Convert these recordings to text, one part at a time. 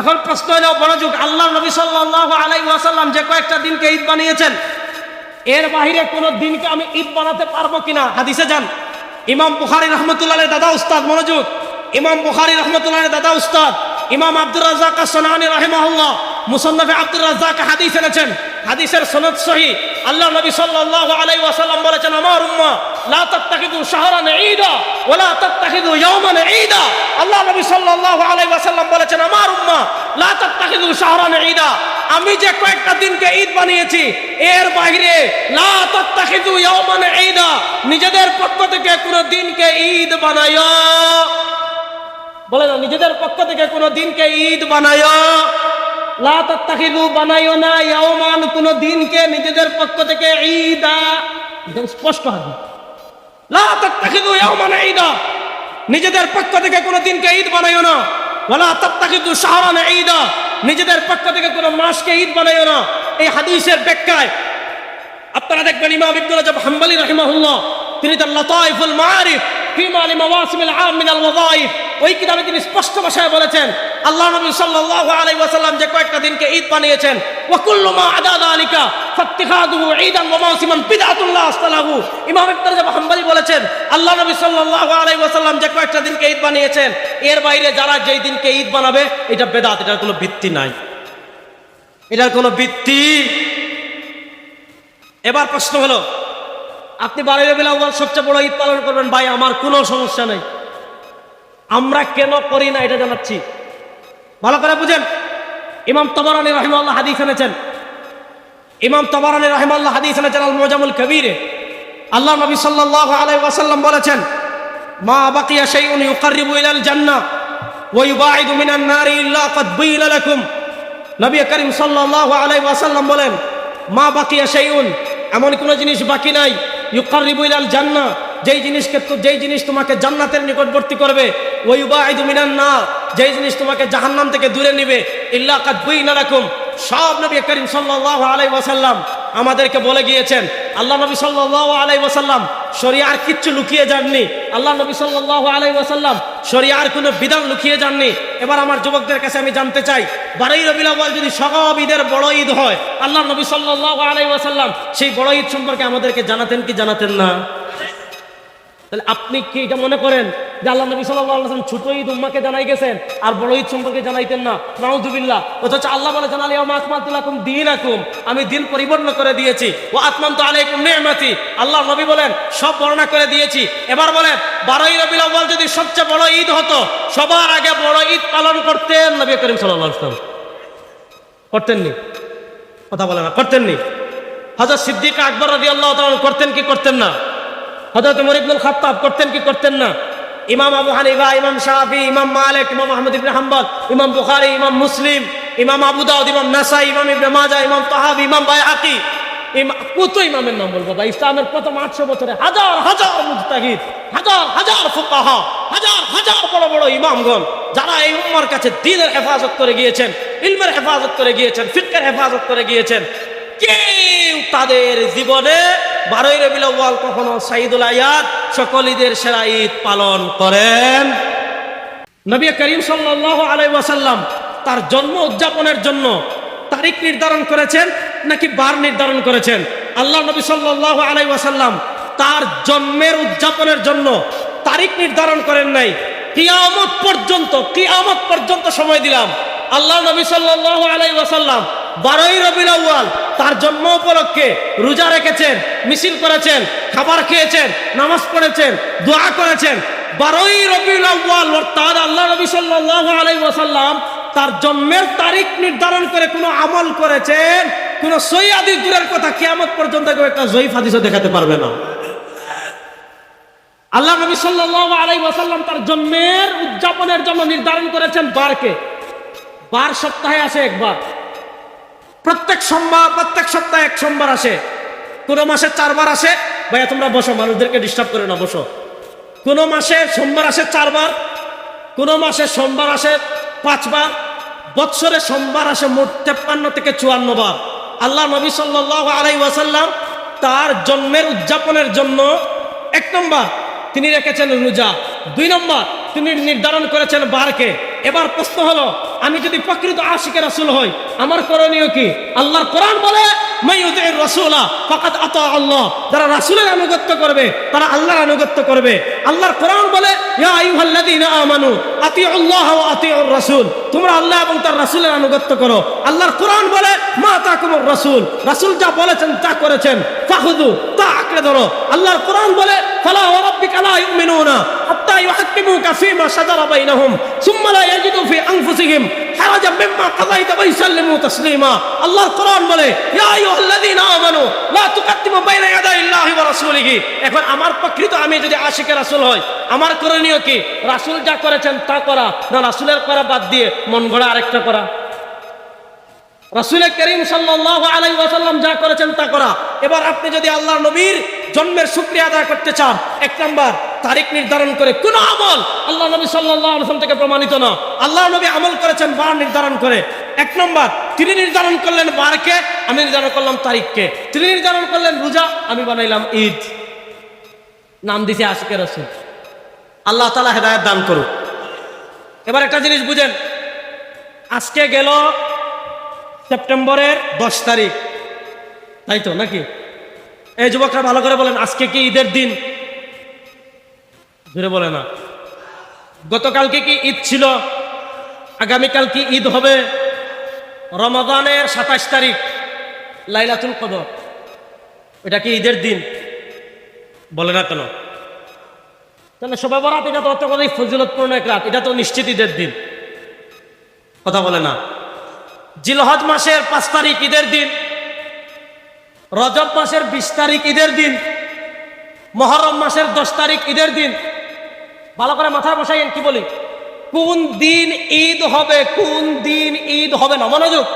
এখন প্রশ্ন হলো, মনোযোগ আল্লাহ নবী সাল্লাহ আলাই ওয়াসাল্লাম যে কয়েকটা দিনকে ঈদ বানিয়েছেন, এর বাহিরে কোনো দিনকে আমি ঈদ বানাতে পারব কিনা? হাদিসে যান। ইমাম বুখারি রহমতুল্লাহ দাদা উস্তাদ, মনোযোগ। ইমাম বুখারি রহমতুল্লাহ দাদা উস্তাদ, ইমাম আব্দুর রাজ্জাক সোনানি রহমাহুল্লাহ, মুসন্নফে আব্দুর রাজ্জাক হাদিস এনেছেন। হাদিসের সনদ সহি। আল্লাহ নবী সাল্লাল্লাহু আলাইহি ওয়াসাল্লাম বলেছেন, আমার উম্মাহ লা তাত্তাখিদু শাহরান ঈদা ওয়ালা তাত্তাখিদু ইয়াওমান ঈদা। আল্লাহ নবী সাল্লাল্লাহু আলাইহি ওয়াসাল্লাম বলেছেন, আমার উম্মাহ লা তাত্তাখিদু শাহরান ঈদা। আমি যে কয়েকটা দিনকে ঈদ বানিয়েছি, এর বাইরে লা তাত্তাখিদু ইয়াওমান ঈদা। নিজেদের পক্ষ থেকে কোনো দিনকে ঈদ বানায়ো। বলে না, নিজেদের পক্ষ থেকে কোনো দিনকে ঈদ বানায়ো। না কোনো দিনকে নিজেদের পক্ষ থেকে ঈদা। স্পষ্ট নিজেদের পক্ষ থেকে কোনো দিনকে ঈদ বানাইও না। ওয়ালা নিজেদের পক্ষ থেকে কোনো মাসকে ঈদ বানাইও না। এই হাদিসের ব্যাখ্যায় আপনারা দেখবেন ইমাম ইবনুল রাজব হাম্বলি তিনি তার লতাইফুল মাআরিফ ওই কিতাবে তিনি স্পষ্ট ভাষায় বলেছেন আল্লাহ নবী সাল্লাল্লাহু আলাইহি ওয়াসাল্লাম যে কয়েকটা দিনকে ঈদ বানিয়েছেন, ওয়া কুল্লু মা আদা যালিকা ফাত্তিখাদুহু ঈদান ওয়া ইমাম হাম্বলি বলেছেন আল্লাহ নবী সাল্লাল্লাহু আলাইহি ওয়াসাল্লাম যে কয়েকটা দিনকে ঈদ বানিয়েছেন, এর বাইরে যারা যেই দিনকে ঈদ বানাবে, এটা বেদাত, এটার কোনো ভিত্তি নাই। এটার কোনো ভিত্তি। এবার প্রশ্ন হলো আপনি বারো রবিল আউ্বাল সবচেয়ে বড় ঈদ পালন করবেন। ভাই, আমার কোনো সমস্যা নেই। আমরা কেন করি না এটা জানাচ্ছি। ভালো করে বুঝেন। ইমাম তবরানি রহিমাল্লাহ হাদিস এনেছেন। ইমাম তবরানি রহিমাল্লাহ হাদিস এনেছেন আল মোজামুল কবিরে। আল্লাহ নবী সাল্লাল্লাহু আলাইহি ওয়াসাল্লাম বলেছেন, মা বাকিয়া শাইউন ইউকাররিবু ইলাল জান্নাহ ওয়া ইউবাইদু মিনান নারি ইল্লা ক্বাদ বুইলা লাকুম। নবী করিম সাল্লাল্লাহু আলাইহি ওয়াসাল্লাম বলেন, মা বাকিয়া শাইউন, এমন কোন জিনিস বাকি নাই ইউকাররিবু জান্না, যেই জিনিসকে যেই জিনিস তোমাকে জান্নাতের নিকটবর্তী করবে ওই উবাইদু মিনান না যেই জিনিস তোমাকে জাহান্নাম থেকে দূরে নেবে, ইল্লা কাদ বুইনা রাকুম সব নবী করিম সাল্লাল্লাহু আলাইহি ওয়াসাল্লাম আমাদেরকে বলে গিয়েছেন, আল্লাহ নবী সাল্লাল্লাহু আলাইহি ওয়াসাল্লাম, শরিয়ার কিচ্ছু লুকিয়ে যাননি। আল্লাহ নবী সাল্লাল্লাহু আলাইহি ওয়াসাল্লাম, শরিয়ার কোনো বিধান লুকিয়ে যাননি। এবার আমার যুবকদের কাছে আমি জানতে চাই, বারোই আউয়াল যদি সব ঈদের বড় ঈদ হয়, আল্লাহ নবী সাল্লাল্লাহু আলাইহি ওয়াসাল্লাম সেই বড় ঈদ সম্পর্কে আমাদেরকে জানাতেন কি জানাতেন না? তাহলে আপনি কি এটা মনে করেন যে আল্লাহ নবী ওয়াসাল্লাম ছোট ঈদ উম্মাকে জানাই গেছেন আর বড় ঈদ সম্পর্কে জানাইতেন না? নাউযুবিল্লাহ অথচ আল্লাহ বলে জানালি, ইয়াউমা আকমালতু লাকুম দীনাকুম। আমি দিন পরিপূর্ণ করে দিয়েছি। ও ওয়া আতমামতু আলাইকুম নি'মাতি। আল্লাহ নবী বলেন, সব বর্ণনা করে দিয়েছি। এবার বলেন, বারোই রবিউল আউয়াল যদি সবচেয়ে বড় ঈদ হতো, সবার আগে বড় ঈদ পালন করতেন নবী করিম আলাইহি করতেননি। কথা বলে না, করতেননি। হযরত সিদ্দিক আকবর রাদিয়াল্লাহু তাআলা করতেন কি করতেন না? হজরত উমর ইবনুল খাত্তাব করতেন কি করতেন না? ইমাম আবু হানিফা, ইমাম শাফি, ইমাম মালিক, ইমাম আহমদ ইবনে হাম্বল, ইমাম বুখারি, ইমাম মুসলিম, ইমাম আবু দাউদ, ইমাম নাসাই, ইমাম ইবনে মাজাহ, ইমাম তাহাবি, ইমাম বাইহাকি। ইমা- কত ইমামের নাম বলব ভাই? ইসলামের প্রথম আটশো বছরে হাজার হাজার মুজতাহিদ, হাজার হাজার ফুকাহা, হাজার হাজার বড় বড় ইমামগণ, যারা এই উম্মার কাছে দিনের হেফাজত করে গিয়েছেন, ইলমের হেফাজত করে গিয়েছেন ফিক্রের হেফাজত করে গিয়েছেন। কেউ তাদের জীবনে বারোই আউয়াল কখনো সাইদুল আয়াত সকল ঈদের সেরা ঈদ পালন করেন। নবী করিম সাল্লাল্লাহু আলাইহি ওয়াসাল্লাম তার জন্ম উদযাপনের জন্য তারিখ নির্ধারণ করেছেন নাকি বার নির্ধারণ করেছেন? আল্লাহ নবী সাল্লাল্লাহু আলাইহি ওয়াসাল্লাম তার জন্মের উদযাপনের জন্য তারিখ নির্ধারণ করেন নাই। কিয়ামত পর্যন্ত কিয়ামত পর্যন্ত সময় দিলাম। আল্লাহ নবী সাল্লাল্লাহু আলাইহি ওয়াসাল্লাম বারোই রবিউল আউয়াল তার জন্ম উপলক্ষে রোজা রেখেছেন, মিছিল করেছেন, খাবার খেয়েছেন, নামাজ পড়েছেন, দোয়া করেছেন। বারোই রবিউল আউয়াল অর্থাৎ আল্লাহ নবী সাল্লাল্লাহু আলাইহি তার জন্মের তারিখ নির্ধারণ করে কোনো আমল করেছেন, কোন সৈয়াদি দূরের কথা কিয়ামত পর্যন্ত কেউ একটা জয়ীফ হাদিসও দেখাতে পারবে না। আল্লাহ নবী সাল্লাল্লাহু আলাইহি ওয়াসাল্লাম তার জন্মের উদযাপনের জন্য নির্ধারণ করেছেন বারকে। বার সপ্তাহে আসে একবার। প্রত্যেক সোমবার, প্রত্যেক সপ্তাহে এক সোমবার আসে। কোনো মাসে চারবার আসে। ভাইয়া, তোমরা বসো, মানুষদেরকে ডিস্টার্ব করে না, বসো। কোনো মাসে সোমবার আসে চারবার, কোনো মাসে সোমবার আসে পাঁচবার, বৎসরে সোমবার আসে মোট তেপ্পান্ন থেকে চুয়ান্ন বার। আল্লাহ নবী সাল্লাহ আলাই ওয়াসাল্লাম তার জন্মের উদযাপনের জন্য এক নম্বর তিনি রেখেছেন রোজা, দুই নম্বর তিনি নির্ধারণ করেছেন বারকে। এবার প্রশ্ন হলো আমি যদি প্রকৃত আশিকের রাসূল হই, আমার করণীয় কি? আল্লাহর কোরআন বলে আল্লাহ। যারা রাসূলের আনুগত্য করবে, তারা আল্লাহর আনুগত্য করবে। আল্লাহর কোরআন বলে আতিউর রাসূল। তোমরা আল্লাহ এবং তার রাসূলের আনুগত্য করো। আল্লাহর কোরআন বলে, মা তাকুমুর রাসূল। রাসূল যা বলেছেন, তা করেছেন। ফাখুদু তা আঁকড়ে ধরো। আল্লাহর কোরআন বলে, ফালা ওয়া রাব্বিকা লা ইউমিনুনা হাত্তা ইউহাক্কিমুকা ফীমা শাজারা বাইনাহুম, সুম্মা লা ইয়াজিদু ফি আনফুসিহিম হারাজাম মিম্মা কাযাইতা ওয়া ইসাল্লিমু তাসলিমা। আল্লাহর কোরআন বলে, ইয়া আইয়ুহাল্লাযীনা আমানু, লা তুকাদ্দিমু বাইনা ইয়াদাইল্লাহি ওয়া এখন আমার প্রকৃত আমি যদি আশিকে রাসূল হই, আমার করণীয় কি? রাসূল যা করেছেন তা করা, না রাসূলের করা বাদ দিয়ে মন গড়া আরেকটা করা? রাসূলের করিম সাল্লাল্লাহু আলাইহি ওয়াসাল্লাম যা করেছেন তা করা। এবার আপনি যদি আল্লাহ নবীর জন্মের শুকরিয়া আদায় করতে চান, এক নম্বর, তারিখ নির্ধারণ করে কোন আমল আল্লাহ নবী ওয়াসাল্লাম থেকে প্রমাণিত না। আল্লাহ নবী আমল করেছেন বার নির্ধারণ করে। এক নম্বর, তিনি নির্ধারণ করলেন বারকে, আমি নির্ধারণ করলাম তারিখকে। তিনি নির্ধারণ করলেন রোজা, আমি বানাইলাম ঈদ। নাম দিছে আশিকের রসুল। আল্লাহ তালা হেদায়ত দান করুক। এবার একটা জিনিস বুঝেন, আজকে গেল সেপ্টেম্বরের দশ তারিখ। তাই তো নাকি? এই যুবকরা ভালো করে বলেন আজকে কি ঈদের দিন? ধরে বলে না। গতকালকে কি ঈদ ছিল? আগামীকাল কি ঈদ হবে? রমাদানের সাতাশ তারিখ লাইলাতুল কদর। এটা কি ঈদের দিন? বলে না কেন? তাহলে সবাই বরাত এটা তো অত কথাই ফজিলতপূর্ণ এক রাত। এটা তো নিশ্চিত ঈদের দিন। কথা বলে না। জিলহজ মাসের পাঁচ তারিখ ঈদের দিন, রজব মাসের বিশ তারিখ ঈদের দিন, মহরম মাসের দশ তারিখ ঈদের দিন। ভালো করে মাথায় বসাইন কি বলি? কোন দিন ঈদ হবে, কোন দিন ঈদ হবে না? মনোযোগ।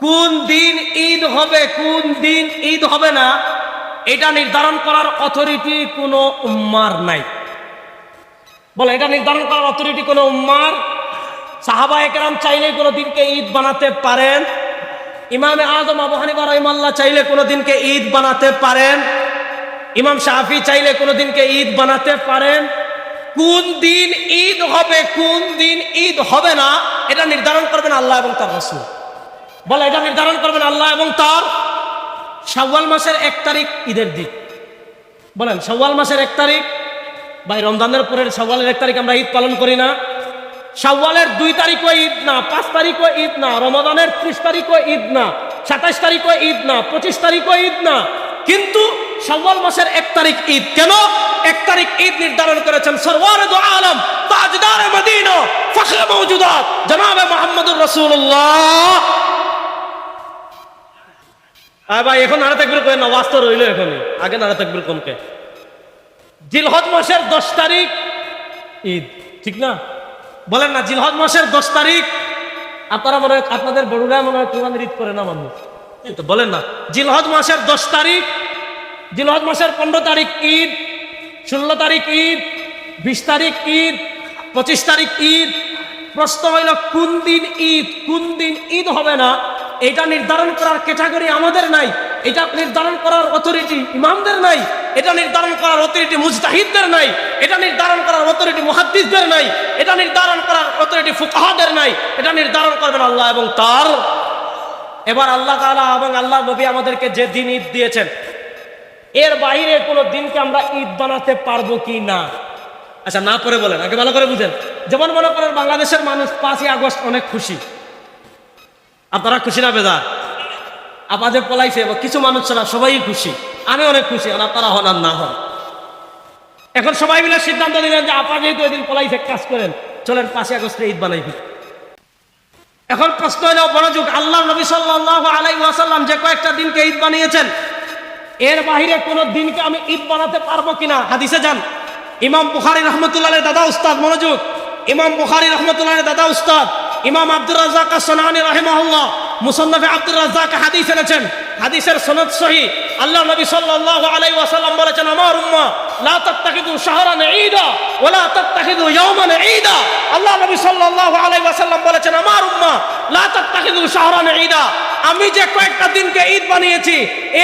কোন দিন ঈদ হবে, কোন দিন ঈদ হবে না, এটা নির্ধারণ করার অথরিটি কোনো উম্মার নাই। বলে, এটা নির্ধারণ করার অথরিটি কোনো উম্মার সাহাবা একরাম চাইলে কোনো দিনকে ঈদ বানাতে পারেন। ইমামে আজম আবু হানিফা রহিমাল্লাহ চাইলে কোনো দিনকে ঈদ বানাতে পারেন। ইমাম শাফি চাইলে কোনো দিনকে ঈদ বানাতে পারেন। কোন দিন ঈদ হবে, কোন দিন ঈদ হবে না, এটা নির্ধারণ করবেন আল্লাহ এবং তার রসুল। বলে, এটা নির্ধারণ করবেন আল্লাহ এবং তার শাওয়াল মাসের এক তারিখ ঈদের দিন। বলেন, শাওয়াল মাসের এক তারিখ, ভাই, রমজানের পরের শাওয়ালের এক তারিখ আমরা ঈদ পালন করি না। শাওয়ালের দুই তারিখও ঈদ না, পাঁচ তারিখও ঈদ না রমাদানের ত্রিশ তারিখও ঈদ না সাতাশ তারিখও ঈদ না, পঁচিশ তারিখও ঈদ না। কিন্তু শাওয়াল মাসের এক তারিখ ঈদ কেন? এক তারিখ ঈদ নির্ধারণ করেছেন সরওয়ার আলম, তাজদার মদিনা, ফখরে মওজুদাত। জনাবে মুহাম্মদুর রাসূলুল্লাহ। আয় ভাই, এখন নাড়া তাকবির করেন না ওয়াস্ত রইল এখন আগে নাড়া তাকবির কমকে। জিলহজ মাসের দশ তারিখ ঈদ, ঠিক না? বলেন না, জিলহজ মাসের দশ তারিখ। আপনারা মনে হয়, আপনাদের বড়রা মনে হয় কোরআনের ঈদ করে না মানুষ? তো বলেন না, জিলহজ মাসের দশ তারিখ, জিলহজ মাসের পনেরো তারিখ ঈদ, ষোলো তারিখ ঈদ, বিশ তারিখ ঈদ, পঁচিশ তারিখ ঈদ। প্রশ্ন হইল, কোন দিন ঈদ, কোন দিন ঈদ হবে না? এটা নির্ধারণ করার ক্যাটাগরি আমাদের নাই। এটা নির্ধারণ করার অথরিটি ইমামদের নাই। এটা নির্ধারণ করার অথরিটি মুজতাহিদদের নাই, এটা নির্ধারণ করার অথরিটি মুহাদ্দিসদের নাই, এটা নির্ধারণ করার অথরিটি ফুকাহাদের নাই, এটা নির্ধারণ করবেন আল্লাহ এবং তার। এবার আল্লাহ তাআলা এবং আল্লাহ নবী আমাদেরকে যে দিন ঈদ দিয়েছেন, এর বাইরে কোনো দিনকে আমরা ঈদ বানাতে পারব কি না? আচ্ছা না পরে বলেন, আগে ভালো করে বুঝেন। যেমন মনে করেন বাংলাদেশের মানুষ পাঁচই আগস্ট অনেক খুশি। আপনারা খুশি না বেদার আপাদের পলাইছে এবং কিছু মানুষ ছাড়া সবাই খুশি। আমি অনেক খুশি আপনারা হন আর না হন। এখন সবাই মিলে সিদ্ধান্ত নিলেন যে আপা যেহেতু এদিন পলাইছে কাজ করেন, চলেন পাঁচই আগস্টে ঈদ বানাই এখন প্রশ্ন হলো, মনোযোগ আল্লাহ নবী সাল্লাল্লাহু আলাইহি ওয়াসাল্লাম যে কয়েকটা দিনকে ঈদ বানিয়েছেন, এর বাহিরে কোনো দিনকে আমি ঈদ বানাতে পারব কিনা? হাদিসে যান। ইমাম বুখারি রহমতুল্লাহ দাদা উস্তাদ, মনোযোগ। ইমাম বুখারি রহমতুল্লাহ দাদা উস্তাদ। ইমাম আব্দুর রাজ্জাক সোনানি রাহিমাহুল্লাহ। মুসন্নফে আব্দুর রাজ্জাক হাদিস এনেছেন। হাদিসের সনদ সহি। আল্লাহ নবী সাল্লাল্লাহু আলাইহি ওয়াসাল্লাম বলেছেন, আমার উম্মাহ লা তাত্তাখিদু শাহরান ঈদা ওয়ালা তাত্তাখিদু ইয়াওমান ঈদা। আল্লাহ নবী সাল্লাল্লাহু আলাইহি ওয়াসাল্লাম বলেছেন, আমার উম্মাহ লা তাত্তাখিদু শাহরান ঈদা। আমি যে কয়েকটা দিনকে ঈদ বানিয়েছি,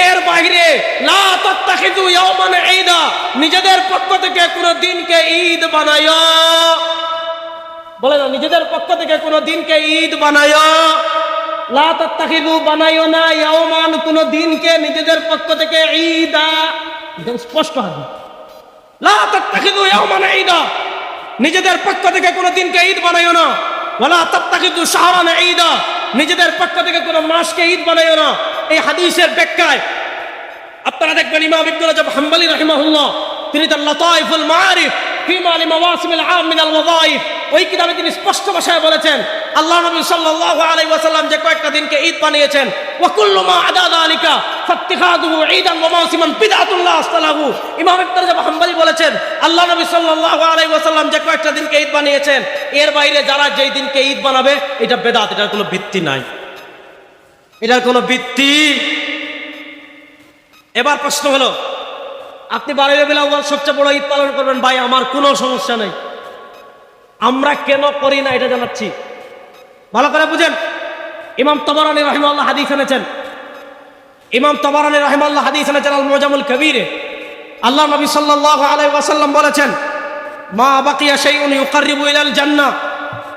এর বাইরে, লা তাত্তাখিদু ইয়াওমান ঈদা। নিজেদের পক্ষ থেকে কোনো দিনকে ঈদ বানায়। বলে না, নিজেদের পক্ষ থেকে কোনো দিনকে ঈদ বানায়। না দিনকে নিজেদের পক্ষ থেকে স্পষ্ট ঈদা, নিজেদের পক্ষ থেকে কোনো দিনকে ঈদ বানাইও না ওয়ালা তাত্তাখিদু শাহরান ঈদা, নিজেদের পক্ষ থেকে কোনো মাসকে ঈদ বানাইও না এই হাদিসের ব্যাখ্যায় আপনারা দেখবেন ইমাম ইবনে রাজব হাম্বলি রাহিমাহুল্লাহ, তিনি তার লতাইফুল মাআরিফ, ফিমা লিমাওয়াসিমিল আম মিনাল ওই কিতাবে তিনি স্পষ্ট ভাষায় বলেছেন, আল্লাহ নবী সাল্লাল্লাহু আলাইহি ওয়াসাল্লাম যে কয়েকটা দিনকে ঈদ বানিয়েছেন, ওয়া কুল্লু মা আদা যালিকা ফাত্তিখাদুহু ঈদান ওয়া মাওসিমান বিদআতুল্লাহ আসতালাহু। ইমাম ইবনে রাজব হাম্বলি বলেছেন, আল্লাহ নবী সাল্লাল্লাহু আলাইহি ওয়াসাল্লাম যে কয়েকটা দিনকে ঈদ বানিয়েছেন, এর বাইরে যারা যেই দিনকে ঈদ বানাবে, এটা বেদাত, এটার কোনো ভিত্তি নাই। এটার কোনো ভিত্তি। এবার প্রশ্ন হলো, আপনি বারোই রবিউল সবচেয়ে বড় ঈদ পালন করবেন, ভাই, আমার কোনো সমস্যা নেই। আমরা কেন করি না এটা জানাচ্ছি। ভালো করে বুঝেন। ইমাম তবরানি রহিমাল্লাহ হাদিস এনেছেন। ইমাম তবরানি রহিমাল্লাহ হাদিস এনেছেন আল মোজামুল কবিরে। আল্লাহ নবী সাল্লাল্লাহু আলাইহি ওয়াসাল্লাম বলেছেন, মা বাকিয়া শাইউন ইউকাররিবু ইলাল জান্নাহ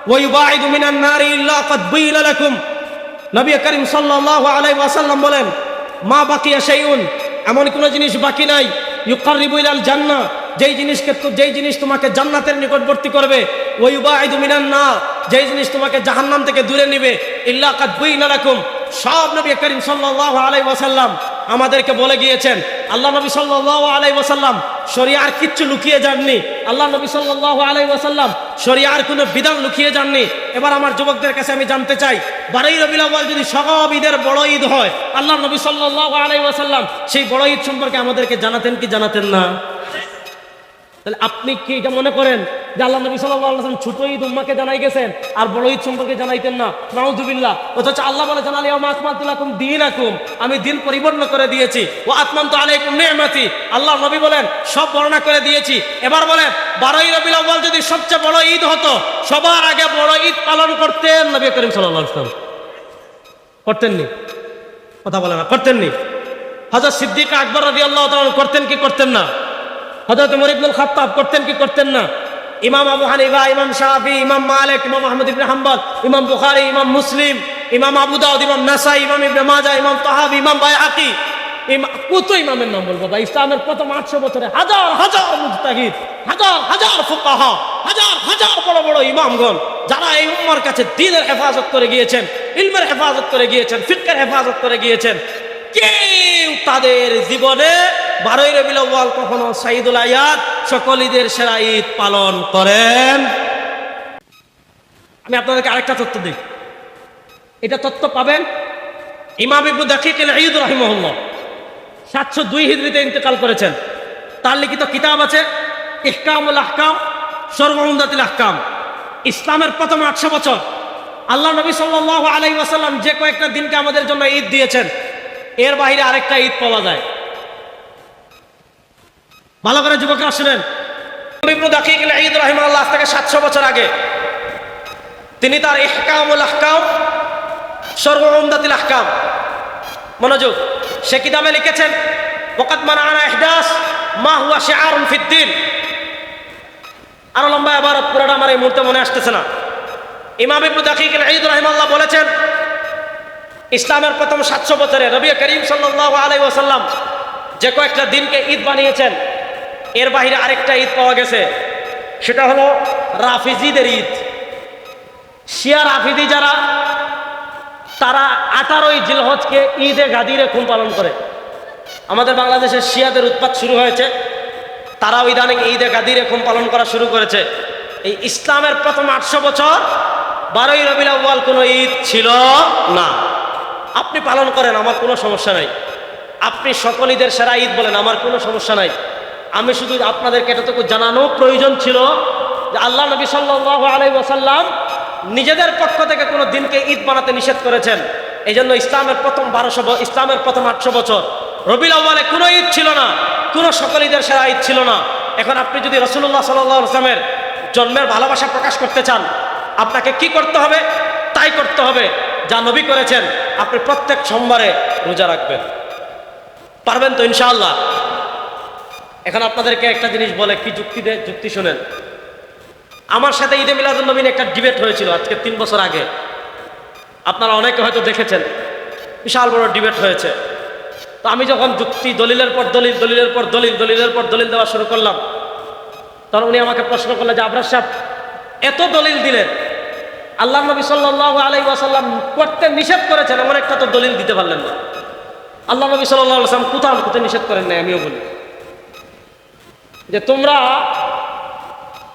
ওয়া ইউবাইদু মিনান নারি ইল্লা ক্বাদ বুইলা লাকুম। নবী করিম সাল্লাল্লাহু আলাইহি ওয়াসাল্লাম বলেন, মা বাকিয়া শাইউন, এমন কোনো জিনিস বাকি নাই। ইউকাররিবু ইলাল জান্নাহ যেই জিনিসকে যেই জিনিস তোমাকে জান্নাতের নিকটবর্তী করবে ওই উবাইদু মিনান না যেই জিনিস তোমাকে জাহান্নাম থেকে দূরে নিবে, ইল্লা কাদ বুইনা লাকুম। সব নবী করিম সাল্লাল্লাহু আলাইহি ওয়াসাল্লাম আমাদেরকে বলে গিয়েছেন, আল্লাহ নবী সাল্লাল্লাহু আলাইহি ওয়াসাল্লাম শরিয়ার কিচ্ছু লুকিয়ে যাননি। আল্লাহ নবী সাল্লাল্লাহু আলাইহি ওয়াসাল্লাম শরিয়ার কোনো বিধান লুকিয়ে যাননি। এবার আমার যুবকদের কাছে আমি জানতে চাই, বারোই রবিউল আউয়াল যদি সব ঈদের বড় ঈদ হয়, আল্লাহ নবী সাল্লাল্লাহু আলাইহি ওয়াসাল্লাম সেই বড় ঈদ সম্পর্কে আমাদেরকে জানাতেন কি জানাতেন না? তাহলে আপনি কি এটা মনে করেন যে আল্লাহ নবী ওয়াসাল্লাম ছোট ঈদ উম্মাকে জানাই গেছেন আর বড় ঈদ সম্পর্কে জানাইতেন না? নাউযুবিল্লাহ অথচ আল্লাহ বলে, জানালি ওয়া দিন দীনাকুম। আমি দিন পরিপূর্ণ করে দিয়েছি। ও ওয়া আতমামতু আলাইকুম নি'মাতি। আল্লাহ নবী বলেন, সব বর্ণনা করে দিয়েছি। এবার বলেন, বারোই রবিউল আউয়াল যদি সবচেয়ে বড় ঈদ হতো, সবার আগে বড় ঈদ পালন করতেন নবী করিম আলাইহি করতেননি? কথা বলে না, করতেননি? হযরত সিদ্দিক আকবর রবি তাআলা করতেন কি করতেন না? হজরত উমর ইবনুল খাত্তাব করতেন কি করতেন না? ইমাম আবু হানিফা, ইমাম শাফি, ইমাম মালিক, ইমাম আহমদ ইবনে হাম্বল, ইমাম বুখারী, ইমাম মুসলিম, ইমাম আবু দাউদ, ইমাম নাসাই, ইমাম ইবনে মাজাহ, ইমাম তাহাবি, ইমাম ইমা- কত ইমামের নাম বলব ভাই? ইসলামের প্রথম আটশো বছরে হাজার হাজার মুজতাহিদ, হাজার হাজার ফুকাহা, হাজার হাজার বড় বড় ইমামগণ, যারা এই উম্মার কাছে দিনের হেফাজত করে গিয়েছেন, ইলমের হেফাজত করে গিয়েছেন ফিক্কের হেফাজত করে গিয়েছেন, কেউ তাদের জীবনে বারোই রবিল আউয়াল কখনো সাইদুল আয়াত সকল ঈদের সেরা ঈদ পালন করেন। আমি আপনাদেরকে আরেকটা তথ্য দিই। এটা তথ্য পাবেন ইমাম ইবনু দাকিক ঈদ রহিমহুল্লাহ। সাতশো দুই হিজড়িতে ইন্তেকাল করেছেন। তার লিখিত কিতাব আছে ইহকামুল আহকাম, সর্বমুন্দাতিল আহকাম। ইসলামের প্রথম আটশো বছর। আল্লাহ নবী সাল্লাল্লাহু আলাইহি ওয়াসাল্লাম যে কয়েকটা দিনকে আমাদের জন্য ঈদ দিয়েছেন, এর বাইরে আরেকটা ঈদ পাওয়া যায়। ভালো করে যুবকরা শুনেন। ইবনু দাকিক ঈদ রাহিমাহুল্লাহ আজ থেকে সাতশো বছর আগে তিনি তার ইহকামুল আহকাম সর্বমুন্দাতিল আহকাম। মনোযোগ, সে কিতাবে লিখেছেন ওকাত মানা ইহদাস, মা হুয়া শিআরুন ফিদ্দিন আরও লম্বা এবার পুরোটা আমার এই মুহূর্তে মনে আসতেছে না। ইমাম ইবনু দাকিক ঈদ রাহিমাল্লাহ বলেছেন, ইসলামের প্রথম সাতশো বছরে রবি করিম সাল্লাল্লাহু আলাইহি ওয়াসাল্লাম যে কয়েকটা দিনকে ঈদ বানিয়েছেন এর বাইরে আরেকটা ঈদ পাওয়া গেছে। সেটা হলো রাফিজিদের ঈদ। শিয়া রাফিদি যারা, তারা আঠারোই জিলহজকে ঈদে গাদিরে খুন পালন করে। আমাদের বাংলাদেশের শিয়াদের উৎপাত শুরু হয়েছে। তারাও ইদানিং ঈদে গাদিরে খুন পালন করা শুরু করেছে। এই ইসলামের প্রথম আটশো বছর, বারোই রবিল আউ্বাল কোনো ঈদ ছিল না। আপনি পালন করেন, আমার কোনো সমস্যা নাই। আপনি সকল ঈদের সেরা ঈদ বলেন, আমার কোনো সমস্যা নাই। আমি শুধু আপনাদেরকে এতটুকু জানানো প্রয়োজন ছিল যে আল্লাহ নবী সাল্লাল্লাহু আলাইহি ওয়াসাল্লাম নিজেদের পক্ষ থেকে কোনো দিনকে ঈদ বানাতে নিষেধ করেছেন। এই জন্য ইসলামের প্রথম বারোশো ইসলামের প্রথম আটশো বছর। রবিল আউ্বালে কোনো ঈদ ছিল না, কোনো সকল ঈদের সেরা ঈদ ছিল না। এখন আপনি যদি রসুল্লাহ সাল্লাহ আসলামের জন্মের ভালোবাসা প্রকাশ করতে চান, আপনাকে কি করতে হবে? তাই করতে হবে, যা নবী করেছেন। আপনি প্রত্যেক সোমবারে রোজা রাখবেন। পারবেন তো ইনশাআল্লাহ? এখন আপনাদেরকে একটা জিনিস বলে, কি যুক্তি দে, যুক্তি শোনেন। আমার সাথে ঈদে মিলাদুল নবীন একটা ডিবেট হয়েছিল আজকে তিন বছর আগে। আপনারা অনেকে হয়তো দেখেছেন, বিশাল বড় ডিবেট হয়েছে। তো আমি যখন যুক্তি দলিলের পর দলিল, দলিলের পর দলিল, দলিলের পর দলিল দেওয়া শুরু করলাম, তখন উনি আমাকে প্রশ্ন করলেন যে, আবরার সাহেব, এত দলিল দিলেন। আল্লাহ নবী সাল্লাহ আলাই ওয়াসাল্লাম করতে নিষেধ করেছেন, এমন একটা তো দলিল দিতে পারলেন না। আল্লাহ নবী সাল্লাহ সাল্লাম কোথাও কোথাও নিষেধ করেন নাই, আমিও বলি। যে তোমরা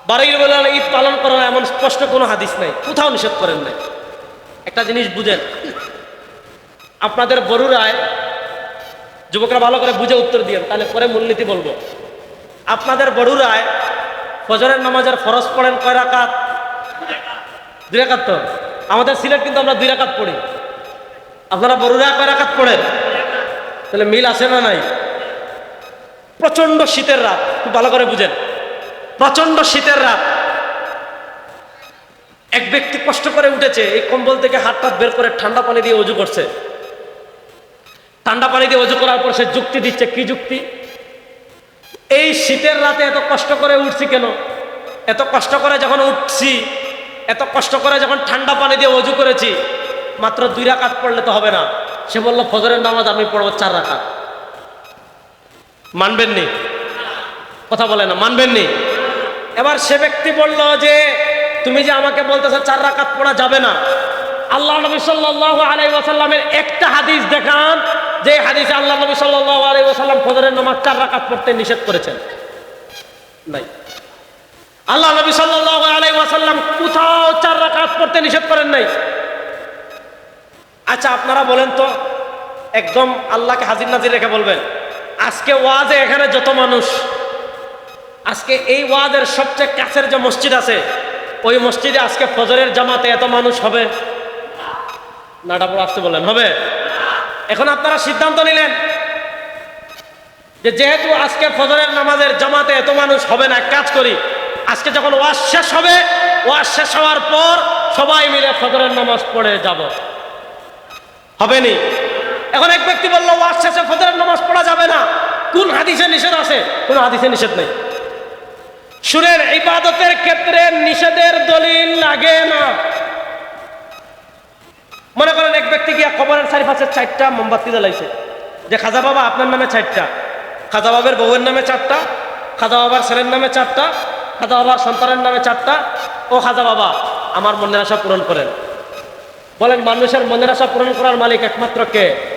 বারোই বেলা ঈদ পালন করো না, এমন স্পষ্ট কোনো হাদিস নাই, কোথাও নিষেধ করেন নাই। একটা জিনিস বুঝেন, আপনাদের বড়ুরায় যুবকরা ভালো করে বুঝে উত্তর দিয়েন, তাহলে পরে মূলনীতি বলব। আপনাদের বড়ুরায় ফজরের নামাজের ফরজ পড়েন কয় রাকাত? দুই রাকাত তো? আমাদের সিলেট কিন্তু আমরা দুই রাকাত পড়ি। আপনারা বড়ুরায় কয় রাকাত পড়েন? তাহলে মিল আছে না নাই? প্রচণ্ড শীতের রাত। খুব ভালো করে বুঝেন। প্রচণ্ড শীতের রাত। এক ব্যক্তি কষ্ট করে উঠেছে, এই কম্বল থেকে হাত টাত বের করে ঠান্ডা পানি দিয়ে অজু করছে। ঠান্ডা পানি দিয়ে অজু করার পর সে যুক্তি দিচ্ছে, কি যুক্তি? এই শীতের রাতে এত কষ্ট করে উঠছি কেন? এত কষ্ট করে যখন উঠছি, এত কষ্ট করে যখন ঠান্ডা পানি দিয়ে অজু করেছি, মাত্র দুই রাকাত পড়লে তো হবে না। সে বলল, ফজরের নামাজ আমি পড়ব চার রাকাত। মানবেননি? কথা বলে না মানবেন নি এবার সে ব্যক্তি বলল যে, তুমি যে আমাকে বলতেছো চার রাকাত পড়া যাবে না। আল্লাহ নবী সাল্লাল্লাহু আলাইহি ওয়াসাল্লামের একটা হাদিস দেখান, যে হাদিসে আল্লাহ নবী সাল্লাল্লাহু আলাইহি ওয়াসাল্লাম ফজরের নামাজ চার রাকাত পড়তে নিষেধ করেছেন। নাই। আল্লাহ নবী সাল্লাল্লাহু আলাইহি ওয়াসাল্লাম কোথাও চার রাকাত পড়তে নিষেধ করেন নাই। আচ্ছা আপনারা বলেন তো, একদম আল্লাহকে হাজির নাজির রেখে বলবেন। আজকে ওয়াজে এখানে যত মানুষ, আজকে এই ওয়াজের সবচেয়ে কাছের যে মসজিদ আছে, ওই মসজিদে আজকে ফজরের জামাতে এত মানুষ হবে? নাটা পড়ে আসতে বলেন হবে? এখন আপনারা সিদ্ধান্ত নিলেন যে যেহেতু আজকে ফজরের নামাজের জামাতে এত মানুষ হবে না কাজ করি, আজকে যখন ওয়াজ শেষ হবে, ওয়াজ শেষ হওয়ার পর সবাই মিলে ফজরের নামাজ পড়ে যাব। হবে নি? এখন এক ব্যক্তি বলল, ওয়াজ শেষে ফজরের নামাজ পড়া যাবে না। কোন হাদিসে নিষেধ আছে? কোন হাদিসে নিষেধ নেই। সুরের ইবাদতের ক্ষেত্রে নিষেধের দলিল লাগে না। মনে করেন এক ব্যক্তি গিয়া কবরের চারিপাশে চারটা মোমবাতি জ্বালাইছে। যে খাজা বাবা আপনার নামে চারটা, খাজা বাবার বউয়ের নামে চারটা, খাজা বাবার ছেলের নামে চারটা, খাজা বাবার সন্তানের নামে চারটা। ও খাজা বাবা, আমার মনের আশা পূরণ করেন। বলেন, মানুষের মনের আশা পূরণ করার মালিক একমাত্র কে?